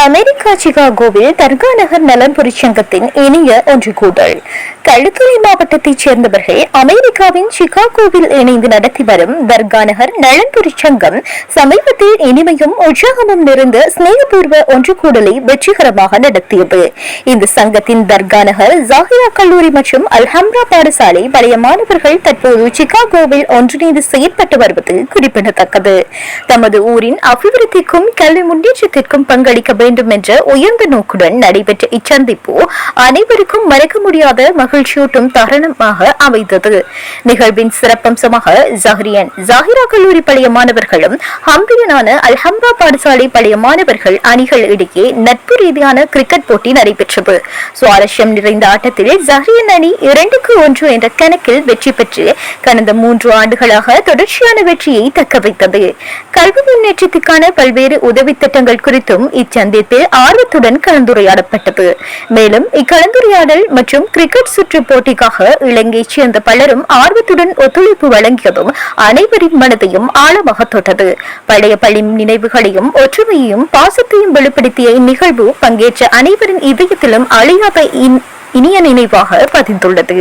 America சிகாகோவில் தர்கா நகர் நலன்புரி சங்கத்தின் இனிய ஒன்று கூட்டல் களுத்துறை மாவட்டத்தைச் சேர்ந்தவர்கள் அமெரிக்காவின் சிகாகோவில் இணைந்து நடத்தி வரும் தர்கா நகர் நலன்புரி சங்கம் சமீபத்தில் இனிமையும் உற்சாகமும் நிறைந்த சிநேகபூர்வ ஒன்று கூடலை வெற்றிகரமாக நடத்தியது. இந்த சங்கத்தின் தர்கா நகர் ஜாகிரா கல்லூரி மற்றும் அல்ஹம்ரா பாடசாலை பழைய மாணவர்கள் தற்போது சிகாகோவில் ஒன்றிணைந்து செயற்பட்டு வருவது குறிப்பிடத்தக்கது. தமது ஊரின் அபிவிருத்திக்கும் கல்வி முன்னேற்றத்திற்கும் பங்களிக்க வேண்டும் என்ற உயர்ந்த நோக்குடன் நடைபெற்ற இச்சந்திப்பு அனைவருக்கும் மறக்க முடியாத மகிழ்ச்சியூட்டும் தருணமாக அமைந்தது. நிகழ்வின் சிறப்பம்சமாக ஜஹ்ரியன் ஜாகிரா கல்லூரி பழைய மாணவர்களும் ஹம்பியனான அல்ஹம்ரா பாடசாலை பழைய மாணவர்கள் அணிகள் இடையே நட்பு ரீதியான கிரிக்கெட் போட்டி நடைபெற்றது. சுவாரஸ்யம் நிறைந்த ஆட்டத்தில் ஜஹ்ரியன் அணி இரண்டுக்கு ஒன்று என்ற கணக்கில் வெற்றி பெற்று கடந்த மூன்று ஆண்டுகளாக தொடர்ச்சியான வெற்றியை தக்க வைத்தது. கல்வி முன்னேற்றத்துக்கான பல்வேறு உதவி திட்டங்கள் குறித்தும் இச்சந்திப்பில் ஆர்வத்துடன் கலந்துரையாடப்பட்டது. மேலும் இக்கலந்துரையாடல் மற்றும் கிரிக்கெட் சுற்று போட்டிக்காக இலங்கையைச் சேர்ந்த பலரும் ஆர்வத்துடன் ஒத்துழைப்பு வழங்கியதும் அனைவரின் மனதையும் ஆழமாக தொட்டது. பழைய பள்ளி நினைவுகளையும் ஒற்றுமையையும் பாசத்தையும் வெளிப்படுத்திய இந்நிகழ்வு பங்கேற்ற அனைவரின் இதயத்திலும் அழியாத இனிய நினைவாக பதிந்துள்ளது.